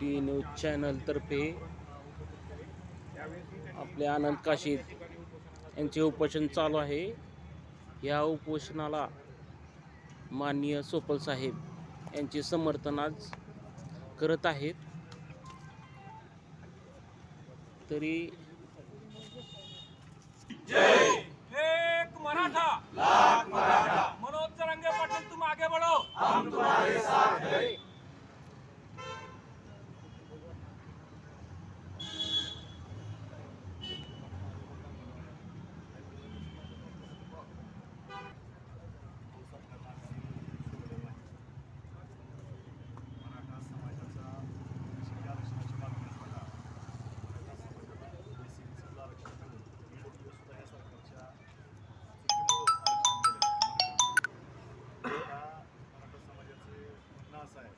T news चॅनलतर्फे आपले आनंद काशीद यांचे उपोषण चालू आहे. या उपोषणाला माननीय सोपल साहेब यांचे समर्थन आज करत आहेत. तरी एक मराठा लाख मराठा मनोज जरांगे पाटील तुम आगे बढ़ो हम तुम्हारे साथ हैं मराठा समाजाचा शिक्का आरक्षणाची मागणी असताना मराठा समाजाला एसीचं आरक्षण मिळून दीड दिवस सुद्धा या सरकारच्या चुकीमुळं आरक्षण गेलं त्या मराठा समाजाचे म्हणणं असं आहे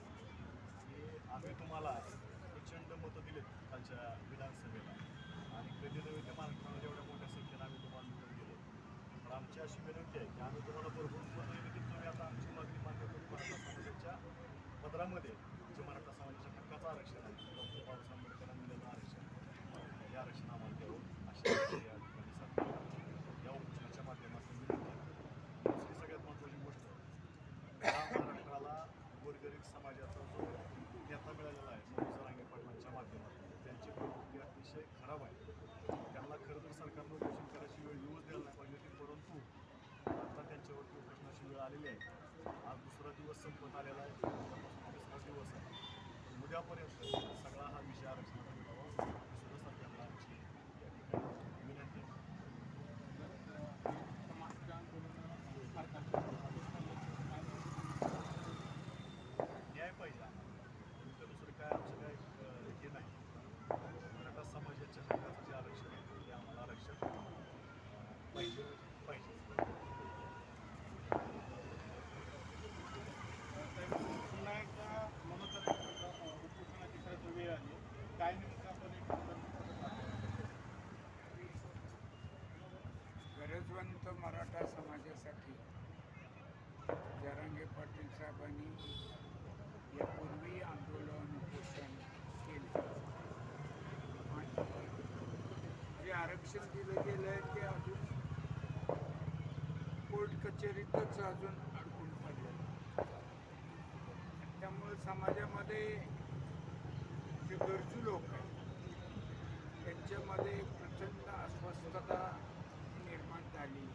की आम्ही तुम्हाला प्रचंड मतं दिलेत कालच्या विधानसभेला आणि कधी ते महाराष्ट्रामध्ये एवढ्या मोठ्या संख्येनं आम्ही तुम्हाला निवडून गेलो पण आमची अशी विनंती आहे की आम्ही तुम्हाला भरपूर मतं तुम्ही आता आमची मागणी मान्य करून मराठा समाजाच्या पदरामध्ये जे मराठा समाजाच्या हक्काचं आरक्षण आहे डॉक्टर बाबासाहेब आंबेडकरांनी दिलेलं आरक्षण हे आरक्षण आम्हाला द्यावं अशी या ठिकाणी सांगतो या उपोषणाच्या माध्यमातून विनंती दुसरी सगळ्यात महत्त्वाची गोष्ट या महाराष्ट्राला गोरगरीब समाजाचा जो नेता मिळालेला आहे मनोज पाटलांच्या माध्यमातून त्यांची प्रकृती अतिशय खराब आहे. त्यांना खरं तर सरकारनं उपोषण करायची वेळ येऊच द्यायला नाही पाहिजे होती परंतु आता त्यांच्यावरती उपोषणाची वेळ आलेली आहे. आज दुसरा दिवस संपत आलेला आहे. उद्यापासून तिसरा दिवस आहे. उद्यापर्यंत सगळा हा विषय आरक्षणाचा मिळावा ही सुद्धा सरकारला आमची या ठिकाणी विनंती आहे न्याय पाहिजे आम्हाला इथं दुसरं काय आमचं काय अं, हे नाही मराठा समाजाच्या हक्काचं जे आरक्षण आहे ते आम्हाला आरक्षण अं, पाहिजे पाहिजे पुन्हा एकदा मनोदर उपोषणाची खरं वेळ आली काय नेमकं आपण एक गरजवंत मराठा समाजासाठी जरांगे पाटील साहेबांनी यापूर्वी आंदोलन उपोषण केले आणि जे आरक्षण दिलं गेलं आहे ते अजून कोर्ट कचेरीतच अजून अडकून पडलेलं त्यामुळं समाजामध्ये जे गरजू लोक आहेत त्यांच्यामध्ये प्रचंड अस्वस्थता निर्माण झाली.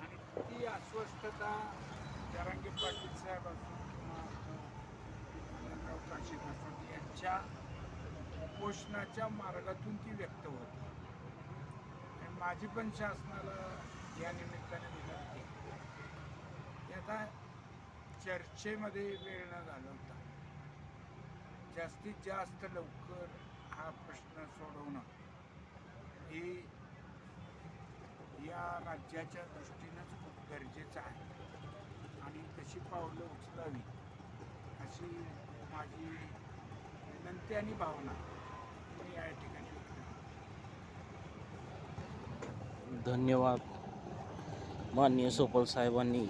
आणि ती अस्वस्थता जरांगे पाटील साहेब असो किंवा काशीनाथ यांच्या उपोषणाच्या मार्गातून ती व्यक्त होती माझी पण शासनाला या निमित्ताने विनंती. आता चर्चेमध्ये वेळ न घालवता जास्तीत जास्त लवकर हा प्रश्न सोडवणं ही या राज्याच्या दृष्टीनंच खूप गरजेचं आहे. आणि तशी पावलं उचलावी अशी माझी विनंती आणि भावना मी या ठिकाणी व्यक्त करतो. धन्यवाद. माननीय सोपल साहेबांनी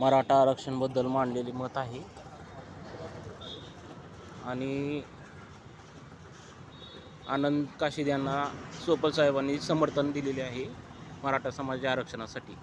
मराठा आरक्षणबद्दल मांडलेले मत आहे. आणि आनंद काशीद यांना सोपल साहेबांनी समर्थन दिलेले आहे मराठा समाजाच्या आरक्षणासाठी.